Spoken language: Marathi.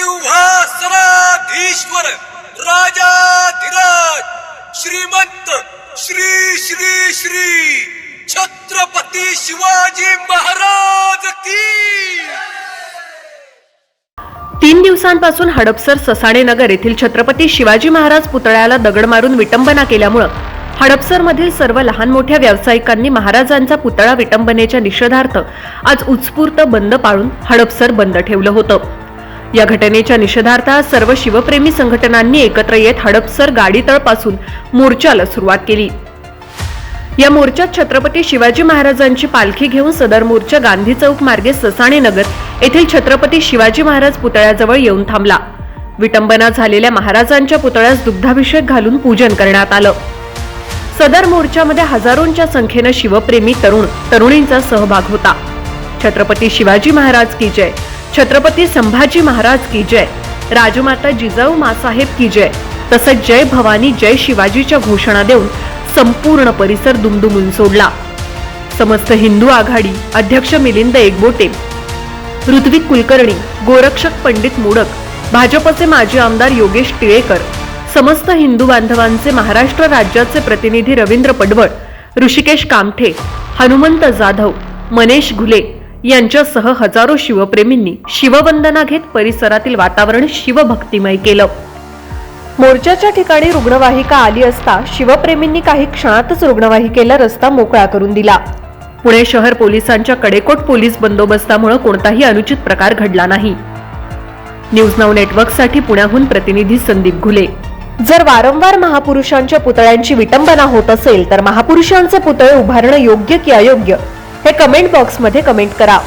सिंहासनाधीश्वर राजाधिराज श्रीमंत श्री श्री श्री छत्रपती शिवाजी महाराज की। तीन दिवसांपासून हडपसर ससाणे नगर येथील छत्रपती शिवाजी महाराज पुतळ्याला दगड मारून विटंबना केल्यामुळं हडपसरमधील सर्व लहान मोठ्या व्यावसायिकांनी महाराजांचा पुतळा विटंबनेच्या निषेधार्थ आज उत्स्फूर्त बंद पाळून हडपसर बंद ठेवलं होतं. या घटनेच्या निषेधार्थ सर्व शिवप्रेमी संघटनांनी एकत्र येत हडपसर गाडीतळपासून मोर्चाला सुरुवात केली. या मोर्चात छत्रपती शिवाजी महाराजांची पालखी घेऊन सदर मोर्चा गांधी चौक मार्गे ससाणे नगर येथील छत्रपती शिवाजी महाराज पुतळ्याजवळ येऊन थांबला. विटंबना झालेल्या महाराजांच्या पुतळ्यास दुग्धाभिषेक घालून पूजन करण्यात आलं. सदर मोर्चामध्ये हजारोंच्या संख्येनं शिवप्रेमी तरुण तरुणींचा सहभाग होता. छत्रपती शिवाजी महाराज की जय. छत्रपती संभाजी महाराज की जय. राजमाता जिजाऊ मासाहेब की जय. तसंच जय भवानी जय शिवाजीच्या घोषणा देऊन संपूर्ण परिसर दुमदुमून सोडला. समस्त हिंदू आघाडी अध्यक्ष मिलिंद एकबोटे ऋत्विक कुलकर्णी गोरक्षक पंडित मोडक भाजपचे माजी आमदार योगेश टिळेकर समस्त हिंदू बांधवांचे महाराष्ट्र राज्याचे प्रतिनिधी रवींद्र पडवळ ऋषिकेश कामठे हनुमंत जाधव मनेश घुले यांच्यासह हजारो शिवप्रेमींनी शिववंदना घेत परिसरातील वातावरण शिवभक्तिमय केलं. मोर्चाच्या ठिकाणी रुग्णवाहिका आली असता शिवप्रेमींनी काही क्षणातच रुग्णवाहिकेला रस्ता मोकळा करून दिला. पुणे शहर पोलिसांच्या कडेकोट पोलीस बंदोबस्तामुळे कोणताही अनुचित प्रकार घडला नाही. न्यूज नाऊ नेटवर्कसाठी पुण्याहून प्रतिनिधी संदीप घुले. जर वारंवार महापुरुषांच्या पुतळ्यांची विटंबना होत असेल तर महापुरुषांचे पुतळे उभारणं योग्य की अयोग्य? हे कमेंट बॉक्समध्ये कमेंट करा.